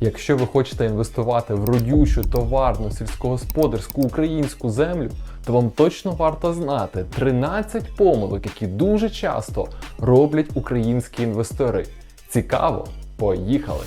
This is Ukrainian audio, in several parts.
Якщо ви хочете інвестувати в родючу, товарну, сільськогосподарську українську землю, то вам точно варто знати 13 помилок, які дуже часто роблять українські інвестори. Цікаво, поїхали!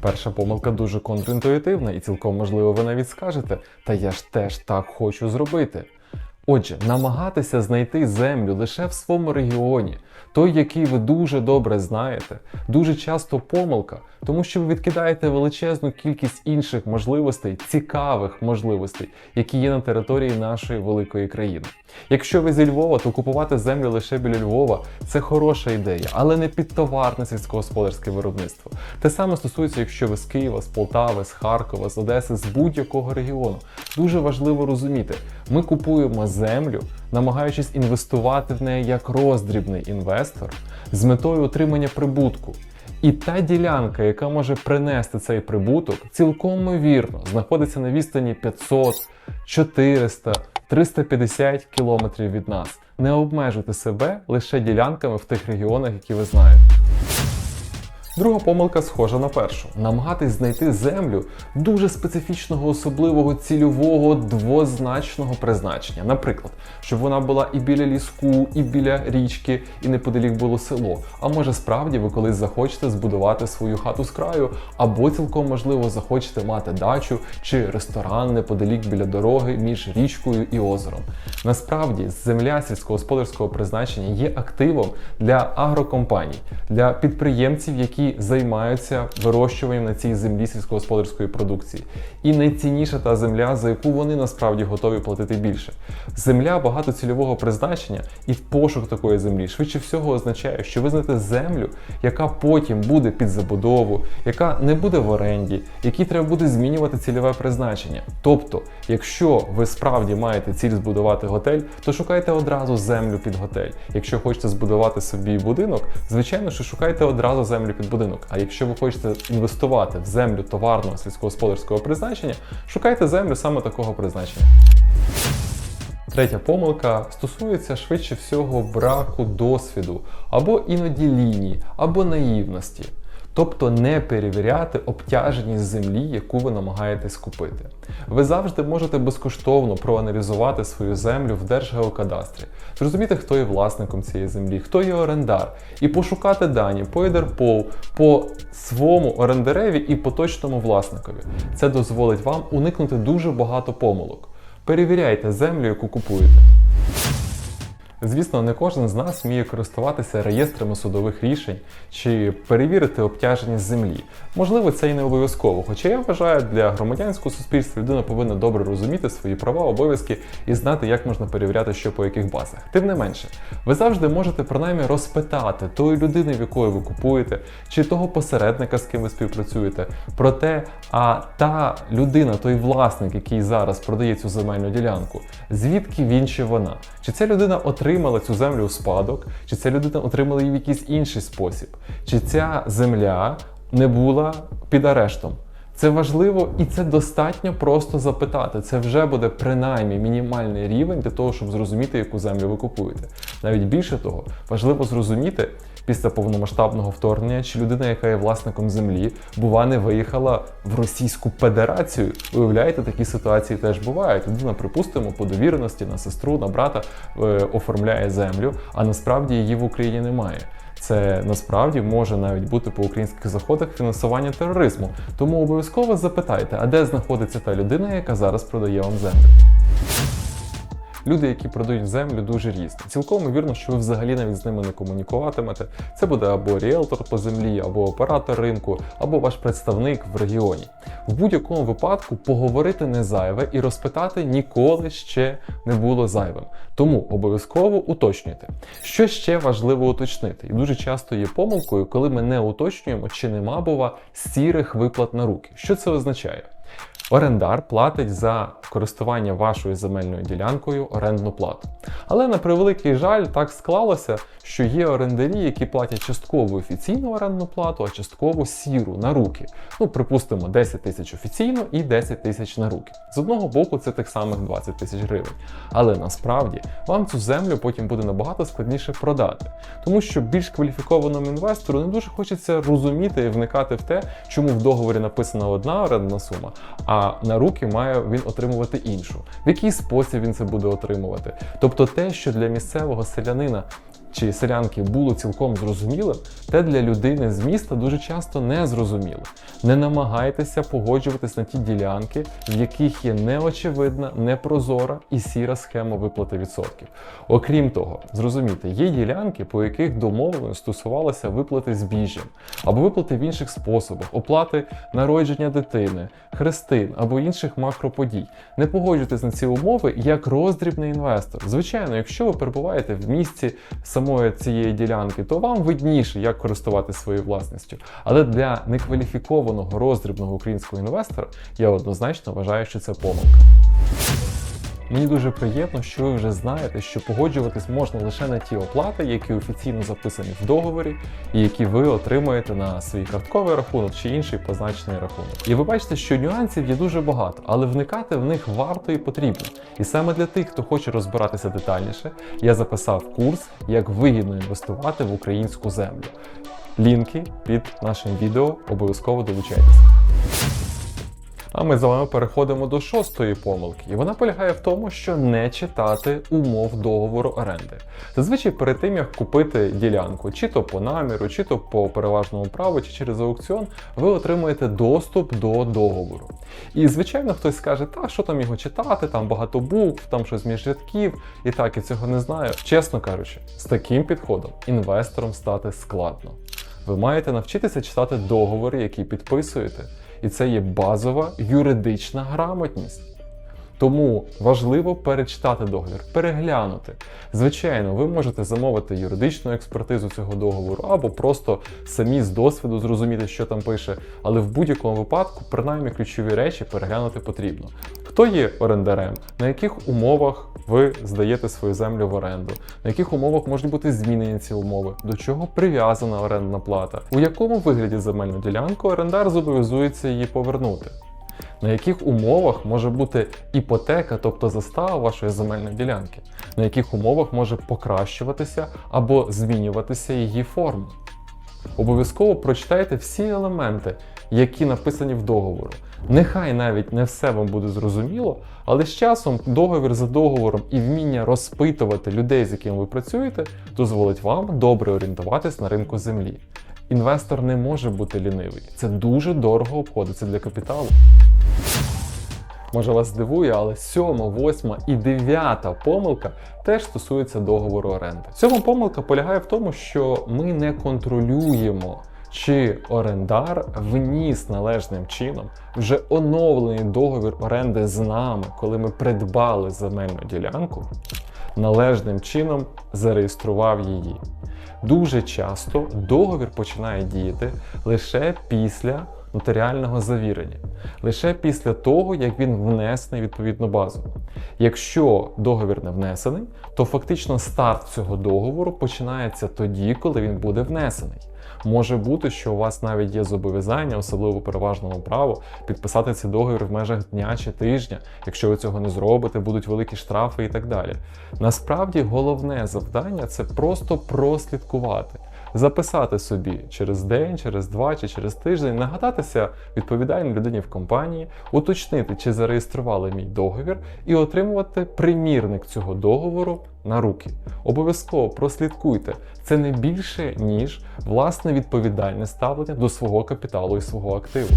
Перша помилка дуже контрінтуїтивна і цілком можливо ви навіть скажете, та я ж теж так хочу зробити. Отже, намагатися знайти землю лише в своєму регіоні, той, який ви дуже добре знаєте, дуже часто помилка, тому що ви відкидаєте величезну кількість інших можливостей, цікавих можливостей, які є на території нашої великої країни. Якщо ви зі Львова, то купувати землю лише біля Львова це хороша ідея, але не під товарне сільськогосподарське виробництво. Те саме стосується, якщо ви з Києва, з Полтави, з Харкова, з Одеси, з будь-якого регіону. Дуже важливо розуміти, ми купуємо землю, намагаючись інвестувати в неї як роздрібний інвестор з метою отримання прибутку. І та ділянка, яка може принести цей прибуток, цілком ймовірно знаходиться на відстані 500, 400, 350 кілометрів від нас. Не обмежуйте себе лише ділянками в тих регіонах, які ви знаєте. Друга помилка схожа на першу: намагатись знайти землю дуже специфічного, особливого, цільового, двозначного призначення. Наприклад, щоб вона була і біля ліску, і біля річки, і неподалік було село. А може справді ви колись захочете збудувати свою хату з краю, або цілком можливо захочете мати дачу чи ресторан неподалік біля дороги між річкою і озером. Насправді, земля сільськогосподарського призначення є активом для агрокомпаній, для підприємців, які займаються вирощуванням на цій землі сільськогосподарської продукції. І найцінніша та земля, за яку вони насправді готові платити більше. Земля багатоцільового призначення і пошук такої землі швидше всього означає, що ви знаєте землю, яка потім буде під забудову, яка не буде в оренді, якій треба буде змінювати цільове призначення. Тобто, якщо ви справді маєте ціль збудувати готель, то шукайте одразу землю під готель. Якщо хочете збудувати собі будинок, звичайно, що шукайте одразу землю під будинок. А якщо ви хочете інвестувати в землю товарного сільськогосподарського призначення, шукайте землю саме такого призначення. Третя помилка стосується швидше всього браку досвіду, або іноді лінії, або наївності. Тобто не перевіряти обтяженість землі, яку ви намагаєтесь купити. Ви завжди можете безкоштовно проаналізувати свою землю в Держгеокадастрі, зрозуміти, хто є власником цієї землі, хто є орендар, і пошукати дані по ЄДРПОВ, по своєму орендареві і поточному власникові. Це дозволить вам уникнути дуже багато помилок. Перевіряйте землю, яку купуєте. Звісно, не кожен з нас вміє користуватися реєстрами судових рішень чи перевірити обтяженість землі. Можливо, це і не обов'язково. Хоча я вважаю, для громадянського суспільства людина повинна добре розуміти свої права, обов'язки і знати, як можна перевіряти, що по яких базах. Тим не менше, ви завжди можете принаймні розпитати тої людини, в якої ви купуєте, чи того посередника, з ким ви співпрацюєте, про те, а та людина, той власник, який зараз продає цю земельну ділянку, звідки він чи вона? Чи ця людина отримала цю землю у спадок, чи ця людина отримала її в якийсь інший спосіб, чи ця земля не була під арештом. Це важливо і це достатньо просто запитати. Це вже буде принаймні мінімальний рівень для того, щоб зрозуміти, яку землю ви купуєте. Навіть більше того, важливо зрозуміти після повномасштабного вторгнення, чи людина, яка є власником землі, бува не виїхала в Російську Федерацію. Уявляєте, такі ситуації теж бувають. Людина, припустимо, по довіреності на сестру, на брата е, оформляє землю, а насправді її в Україні немає. Це насправді може навіть бути по українських заходах фінансування тероризму. Тому обов'язково запитайте, а де знаходиться та людина, яка зараз продає вам землю. Люди, які продають землю, дуже різні. Цілком ймовірно, що ви взагалі навіть з ними не комунікуватимете. Це буде або ріелтор по землі, або оператор ринку, або ваш представник в регіоні. В будь-якому випадку поговорити не зайве і розпитати ніколи ще не було зайвим. Тому обов'язково уточнюйте. Що ще важливо уточнити? І дуже часто є помилкою, коли ми не уточнюємо, чи нема бува сірих виплат на руки. Що це означає? Орендар платить за користування вашою земельною ділянкою орендну плату. Але на превеликий жаль, так склалося, що є орендарі, які платять частково офіційну орендну плату, а частково сіру на руки. Ну, припустимо, 10 тисяч офіційно і 10 тисяч на руки. З одного боку, це тих самих 20 тисяч гривень. Але насправді вам цю землю потім буде набагато складніше продати, тому що більш кваліфікованому інвестору не дуже хочеться розуміти і вникати в те, чому в договорі написана одна орендна сума, а на руки має він отримувати іншу. В який спосіб він це буде отримувати? Тобто те, що для місцевого селянина чи селянки було цілком зрозумілим, те для людини з міста дуже часто не зрозуміло. Не намагайтеся погоджуватись на ті ділянки, в яких є неочевидна, непрозора і сіра схема виплати відсотків. Окрім того, зрозумійте, є ділянки, по яких домовлено стосувалося виплати збіжжям або виплати в інших способах, оплати народження дитини, хрестин або інших макроподій. Не погоджуйтесь на ці умови як роздрібний інвестор. Звичайно, якщо ви перебуваєте в місці самої цієї ділянки, то вам видніше, як користуватися своєю власністю. Але для некваліфікованого роздрібного українського інвестора я однозначно вважаю, що це помилка. Мені дуже приємно, що ви вже знаєте, що погоджуватись можна лише на ті оплати, які офіційно записані в договорі, і які ви отримаєте на свій картковий рахунок чи інший позначений рахунок. І ви бачите, що нюансів є дуже багато, але вникати в них варто і потрібно. І саме для тих, хто хоче розбиратися детальніше, я записав курс, як вигідно інвестувати в українську землю. Лінки під нашим відео обов'язково долучайтеся. А ми з вами переходимо до шостої помилки, і вона полягає в тому, що не читати умов договору оренди. Зазвичай перед тим як купити ділянку, чи то по наміру, чи то по переважному праву, чи через аукціон, ви отримуєте доступ до договору. І звичайно, хтось скаже, та що там його читати, там багато букв, там щось між рядків, і так, я цього не знаю. Чесно кажучи, з таким підходом інвестором стати складно. Ви маєте навчитися читати договори, які підписуєте. І це є базова юридична грамотність. Тому важливо перечитати договір, переглянути. Звичайно, ви можете замовити юридичну експертизу цього договору або просто самі з досвіду зрозуміти, що там пише, але в будь-якому випадку, принаймні, ключові речі переглянути потрібно. Хто є орендарем, на яких умовах ви здаєте свою землю в оренду, на яких умовах можуть бути змінені ці умови, до чого прив'язана орендна плата, у якому вигляді земельну ділянку орендар зобов'язується її повернути. На яких умовах може бути іпотека, тобто застава вашої земельної ділянки, на яких умовах може покращуватися або змінюватися її форма. Обов'язково прочитайте всі елементи, які написані в договору. Нехай навіть не все вам буде зрозуміло, але з часом договір за договором і вміння розпитувати людей, з якими ви працюєте, дозволить вам добре орієнтуватись на ринку землі. Інвестор не може бути лінивий. Це дуже дорого обходиться для капіталу. Може вас здивує, але сьома, восьма і дев'ята помилка теж стосується договору оренди. Сьома помилка полягає в тому, що ми не контролюємо, чи орендар вніс належним чином вже оновлений договір оренди з нами, коли ми придбали земельну ділянку, належним чином зареєстрував її. Дуже часто договір починає діяти лише після нотаріального завірення, лише після того, як він внесений відповідну базу. Якщо договір не внесений, то фактично старт цього договору починається тоді, коли він буде внесений. Може бути, що у вас навіть є зобов'язання, особливо переважному праву, підписати цей договір в межах дня чи тижня. Якщо ви цього не зробите, будуть великі штрафи і так далі. Насправді головне завдання це просто прослідкувати. Записати собі через день, через два чи через тиждень, нагадатися відповідальній людині в компанії, уточнити, чи зареєстрували мій договір, і отримувати примірник цього договору на руки. Обов'язково прослідкуйте. Це не більше, ніж власне відповідальне ставлення до свого капіталу і свого активу.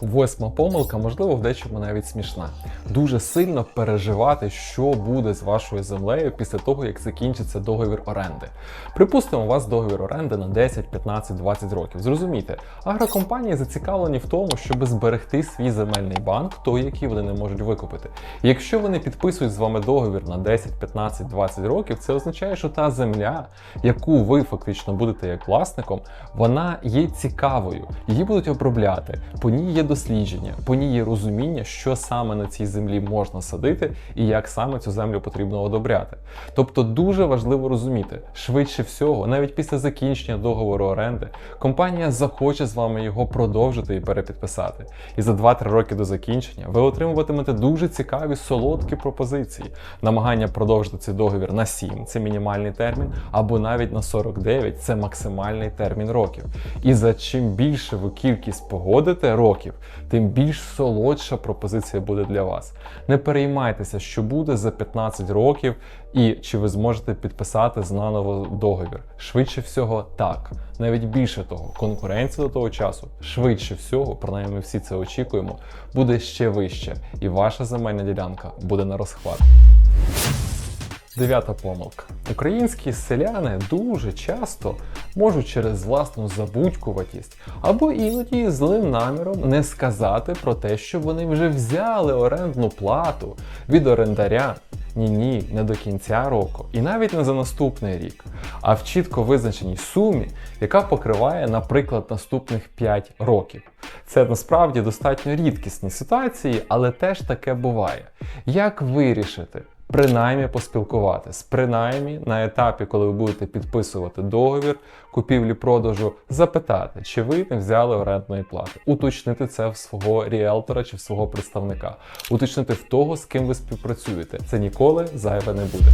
Восьма помилка, можливо, в дечому навіть смішна. Дуже сильно переживати, що буде з вашою землею після того, як закінчиться договір оренди. Припустимо, у вас договір оренди на 10, 15, 20 років. Зрозумійте, агрокомпанії зацікавлені в тому, щоб зберегти свій земельний банк, той, який вони не можуть викупити. Якщо вони підписують з вами договір на 10, 15, 20 років, це означає, що та земля, яку ви фактично будете як власником, вона є цікавою. Її будуть обробляти, по ній є дослідження, по ній є розуміння, що саме на цій землі можна садити і як саме цю землю потрібно одобряти. Тобто дуже важливо розуміти, швидше всього, навіть після закінчення договору оренди, компанія захоче з вами його продовжити і перепідписати. І за 2-3 роки до закінчення ви отримуватимете дуже цікаві солодкі пропозиції, намагання продовжити цей договір на 7, це мінімальний термін, або навіть на 49 це максимальний термін років. І за чим більше ви кількість погодите років, тим більш солодша пропозиція буде для вас. Не переймайтеся, що буде за 15 років, і чи ви зможете підписати знаново договір. Швидше всього, так. Навіть більше того, конкуренція до того часу, швидше всього, принаймні ми всі це очікуємо, буде ще вище, і ваша земельна ділянка буде на розхват. Дев'ята помилка. Українські селяни дуже часто можуть через власну забудькуватість або іноді злим наміром не сказати про те, що вони вже взяли орендну плату від орендаря. Ні, ні, не до кінця року, і навіть не за наступний рік, а в чітко визначеній сумі, яка покриває, наприклад, наступних 5 років. Це насправді достатньо рідкісні ситуації, але теж таке буває. Як вирішити? Принаймні поспілкуватись, принаймні на етапі, коли ви будете підписувати договір купівлі-продажу, запитати, чи ви не взяли орендної плати, уточнити це в свого ріелтора чи в свого представника, уточнити в того, з ким ви співпрацюєте. Це ніколи зайве не буде.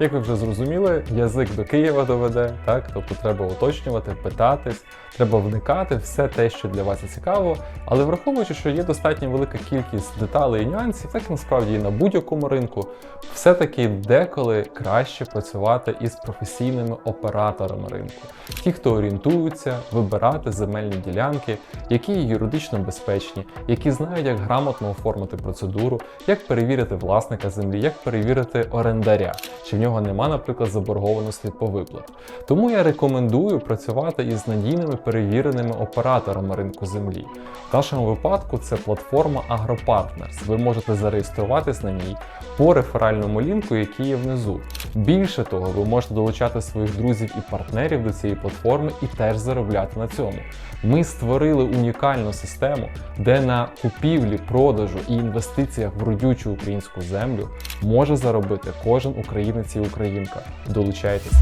Як ви вже зрозуміли, язик до Києва доведе, так? Тобто треба уточнювати, питатись, треба вникати, все те, що для вас цікаво. Але враховуючи, що є достатньо велика кількість деталей і нюансів, так насправді і на будь-якому ринку, все-таки деколи краще працювати із професійними операторами ринку. Ті, хто орієнтуються, вибирати земельні ділянки, які є юридично безпечні, які знають, як грамотно оформити процедуру, як перевірити власника землі, як перевірити орендаря, чи в нього нема, наприклад, заборгованості по виплат. Тому я рекомендую працювати із надійними перевіреними операторами ринку землі. В нашому випадку це платформа AgroPartners. Ви можете зареєструватись на ній по реферальному лінку, який є внизу. Більше того, ви можете долучати своїх друзів і партнерів до цієї платформи і теж заробляти на цьому. Ми створили унікальну систему, де на купівлі, продажу і інвестиціях в родючу українську землю може заробити кожен українець і українка. Долучайтесь.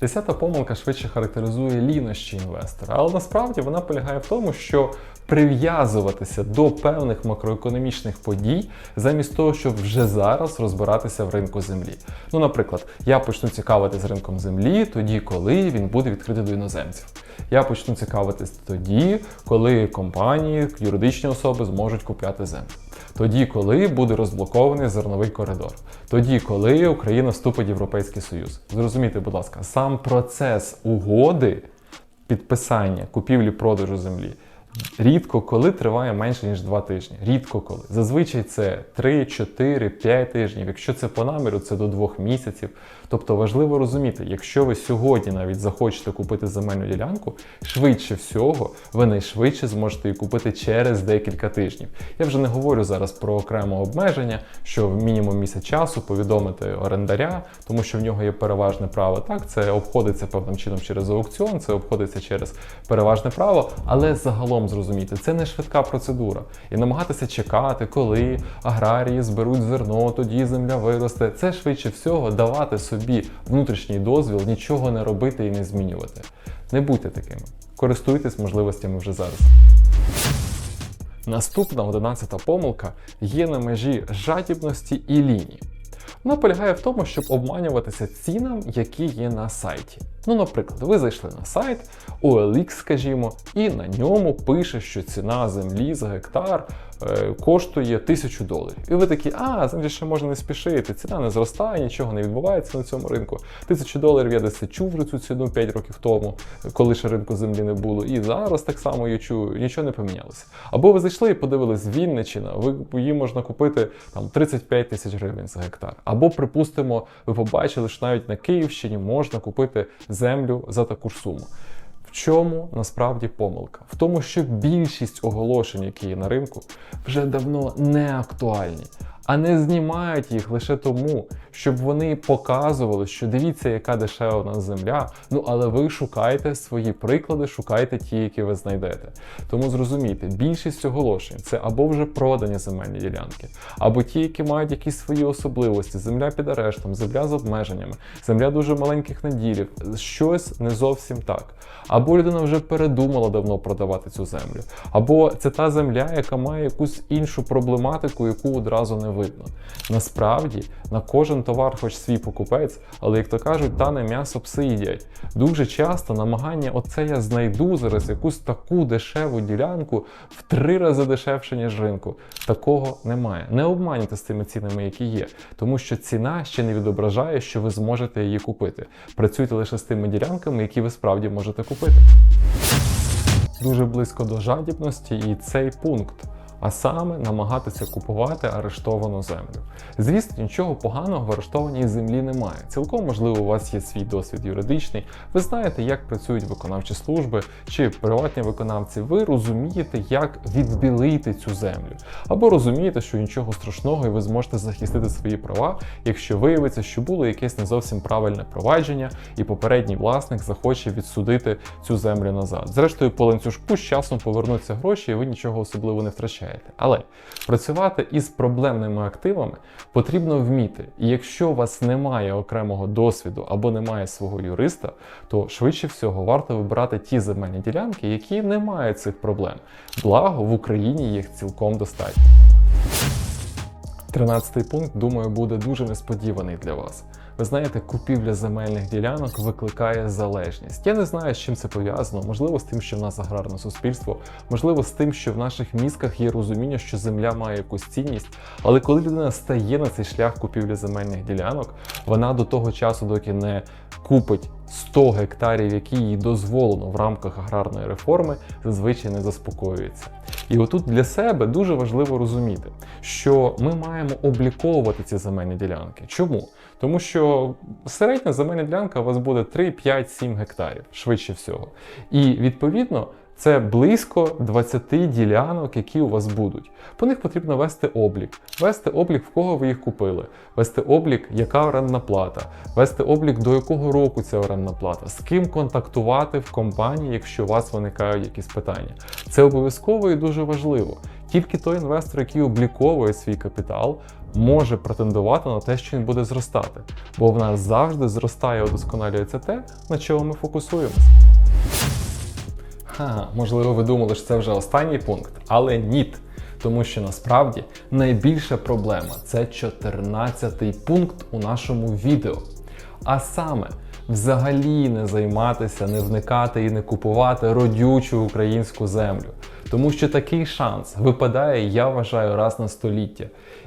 Десята помилка швидше характеризує лінощі інвестора, але насправді вона полягає в тому, що прив'язуватися до певних макроекономічних подій, замість того, щоб вже зараз розбиратися в ринку землі. Ну, наприклад, я почну цікавитись ринком землі тоді, коли він буде відкритий до іноземців. Я почну цікавитись тоді, коли компанії, юридичні особи зможуть купляти землю. Тоді, коли буде розблокований зерновий коридор, тоді, коли Україна вступить в Європейський Союз. Зрозумійте, будь ласка, сам процес угоди підписання купівлі-продажу землі рідко коли триває менше ніж 2 тижні. Рідко коли. Зазвичай це 3, 4, 5 тижнів. Якщо це по наміру, це до 2 місяців. Тобто важливо розуміти, якщо ви сьогодні навіть захочете купити земельну ділянку, швидше всього ви найшвидше зможете її купити через декілька тижнів. Я вже не говорю зараз про окремо обмеження, що в мінімум місяць часу повідомити орендаря, тому що в нього є переважне право. Так, це обходиться певним чином через аукціон, це обходиться через переважне право, але загалом зрозуміти, це не швидка процедура. І намагатися чекати, коли аграрії зберуть зерно, тоді земля виросте. Це швидше всього давати собі внутрішній дозвіл, нічого не робити і не змінювати. Не будьте такими. Користуйтесь можливостями вже зараз. Наступна одинадцята помилка є на межі жадібності і лінії. Вона полягає в тому, щоб обманюватися цінам, які є на сайті. Ну, наприклад, ви зайшли на сайт OLX, скажімо, і на ньому пише, що ціна землі за гектар е, коштує 1000 доларів. І ви такі, а, значить, ще можна не спішити, ціна не зростає, нічого не відбувається на цьому ринку. 1000 доларів я десь чув про цю ціну 5 років тому, коли ще ринку землі не було. І зараз так само її чую, нічого не помінялося. Або ви зайшли і подивились Вінничина, ви її можна купити там 35 тисяч гривень за гектар. Або, припустимо, ви побачили, що навіть на Київщині можна купити землю за таку ж суму. В чому насправді помилка? В тому, що більшість оголошень, які є на ринку, вже давно не актуальні. А не знімають їх лише тому, щоб вони показували, що дивіться, яка дешева в нас земля. Ну але ви шукайте свої приклади, шукайте ті, які ви знайдете. Тому зрозумійте, більшість оголошень це або вже продані земельні ділянки, або ті, які мають якісь свої особливості, земля під арештом, земля з обмеженнями, земля дуже маленьких наділів, щось не зовсім так. Або людина вже передумала давно продавати цю землю, або це та земля, яка має якусь іншу проблематику, яку одразу не видно. Насправді на кожен товар, хоч свій покупець, але як то кажуть, тане м'ясо пси їдять. Дуже часто намагання, оце я знайду зараз якусь таку дешеву ділянку в три рази дешевше, ніж ринку. Такого немає. Не обманюйте з тими цінами, які є, тому що ціна ще не відображає, що ви зможете її купити. Працюйте лише з тими ділянками, які ви справді можете купити. Дуже близько до жадібності і цей пункт. А саме намагатися купувати арештовану землю. Звісно, нічого поганого в арештованій землі немає. Цілком можливо, у вас є свій досвід юридичний. Ви знаєте, як працюють виконавчі служби чи приватні виконавці. Ви розумієте, як відбілити цю землю, або розумієте, що нічого страшного, і ви зможете захистити свої права, якщо виявиться, що було якесь не зовсім правильне провадження, і попередній власник захоче відсудити цю землю назад. Зрештою, по ланцюжку з часом повернуться гроші, і ви нічого особливо не втрачаєте. Але працювати із проблемними активами потрібно вміти. І якщо у вас немає окремого досвіду або немає свого юриста, то швидше всього варто вибирати ті земельні ділянки, які не мають цих проблем. Благо в Україні їх цілком достатньо. Тринадцятий пункт, думаю, буде дуже несподіваний для вас. Ви знаєте, купівля земельних ділянок викликає залежність. Я не знаю, з чим це пов'язано. Можливо, з тим, що в нас аграрне суспільство, можливо, з тим, що в наших мізках є розуміння, що земля має якусь цінність. Але коли людина стає на цей шлях купівлі земельних ділянок, вона до того часу, доки не купить 100 гектарів, які їй дозволено в рамках аграрної реформи, зазвичай не заспокоюється. І отут для себе дуже важливо розуміти, що ми маємо обліковувати ці земельні ділянки. Чому? Тому що середня земельна ділянка у вас буде 3, 5, 7 гектарів, швидше всього. І відповідно. Це близько 20 ділянок, які у вас будуть. По них потрібно вести облік, вести облік, в кого ви їх купили, вести облік, яка орендна плата, вести облік, до якого року ця орендна плата, з ким контактувати в компанії, якщо у вас виникають якісь питання. Це обов'язково і дуже важливо. Тільки той інвестор, який обліковує свій капітал, може претендувати на те, що він буде зростати. Бо в нас завжди зростає удосконалюється те, на чому ми фокусуємося. Ха, можливо, ви думали, що це вже останній пункт, але ні. Тому що насправді найбільша проблема це 14-й пункт у нашому відео. А саме, взагалі не займатися, не вникати і не купувати родючу українську землю. Тому що такий шанс випадає, я вважаю, раз на століття.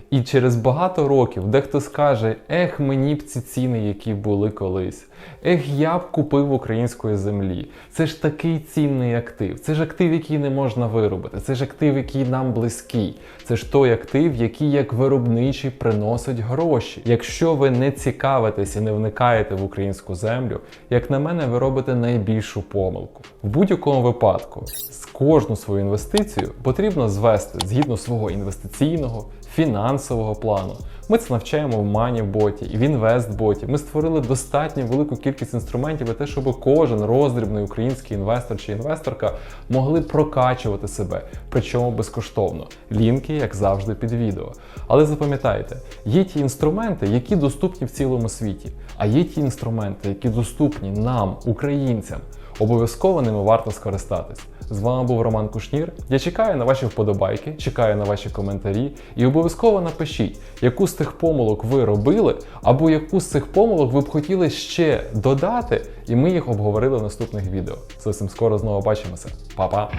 І через багато років дехто скаже: ех, мені б ці ціни, які були колись. Ех, я б купив української землі. Це ж такий цінний актив. Це ж актив, який не можна виробити. Це ж актив, який нам близький. Це ж той актив, який як виробничий приносить гроші. Якщо ви не цікавитесь і не вникаєте в українську землю, як на мене, ви робите найбільшу помилку. В будь-якому випадку з кожну свою інвестицію потрібно звести згідно свого інвестиційного, фінансового плану. Ми це навчаємо в Мані-боті в інвестботі. Ми створили достатньо велику кількість інструментів для те, щоб кожен роздрібний український інвестор чи інвесторка могли прокачувати себе, причому безкоштовно. Лінки, як завжди, під відео. Але запам'ятайте, є ті інструменти, які доступні в цілому світі, а є ті інструменти, які доступні нам, українцям. Обов'язково ними варто скористатись. З вами був Роман Кушнір. Я чекаю на ваші вподобайки, чекаю на ваші коментарі і обов'язково напишіть, яку з тих помилок ви робили, або яку з цих помилок ви б хотіли ще додати, і ми їх обговорили в наступних відео. Зовсім скоро знову бачимося. Па-па!